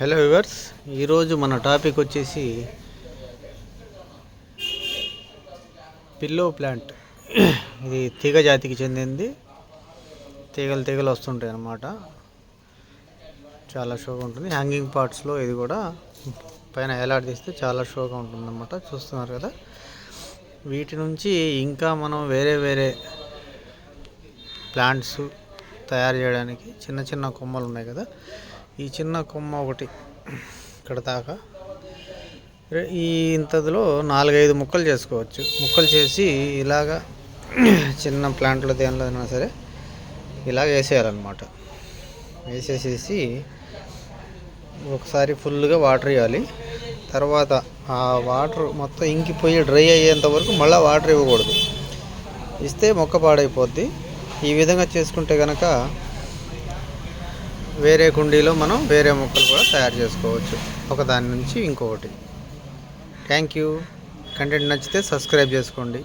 Hello viewers ఈరోజు మన topic వచ్చేసి పిల్లో ప్లాంట్ ఇది తీగ జాతికి చెందింది. తీగలు తీగలు వస్తుంటాయి అన్నమాట. చాలా షోగా ఉంటుంది. హ్యాంగింగ్ పార్ట్స్లో ఇది కూడా పైన ఎలాడదీస్తే చాలా షోగా ఉంటుందన్నమాట. చూస్తున్నారు కదా. వీటి నుంచి ఇంకా మనం వేరే వేరే ప్లాంట్స్ తయారు చేయడానికి చిన్న చిన్న కొమ్మలు ఉన్నాయి కదా. ఈ చిన్న కొమ్మ ఒకటి ఇక్కడ దాకా. ఈ ఇంతలో నాలుగైదు ముక్కలు చేసుకోవచ్చు. ముక్కలు చేసి ఇలాగా చిన్న ప్లాంట్లో దేనిలో అయినా సరే ఇలాగ వేసేయాలన్నమాట. వేసేసేసి ఒకసారి ఫుల్గా వాటర్ ఇవ్వాలి తర్వాత ఆ వాటర్ మొత్తం ఇంకిపోయి డ్రై అయ్యేంత వరకు మళ్ళీ వాటర్ ఇవ్వకూడదు. ఇస్తే మొక్క పాడైపోద్ది. ఈ విధంగా చేసుకుంటే కనుక వేరే కుండీలో మనం వేరే మొక్కలు కూడా తయారు చేసుకోవచ్చు. ఒకదాని నుంచి ఇంకొకటి. థ్యాంక్ యూ కంటెంట్ నచ్చితే సబ్స్క్రైబ్ చేసుకోండి.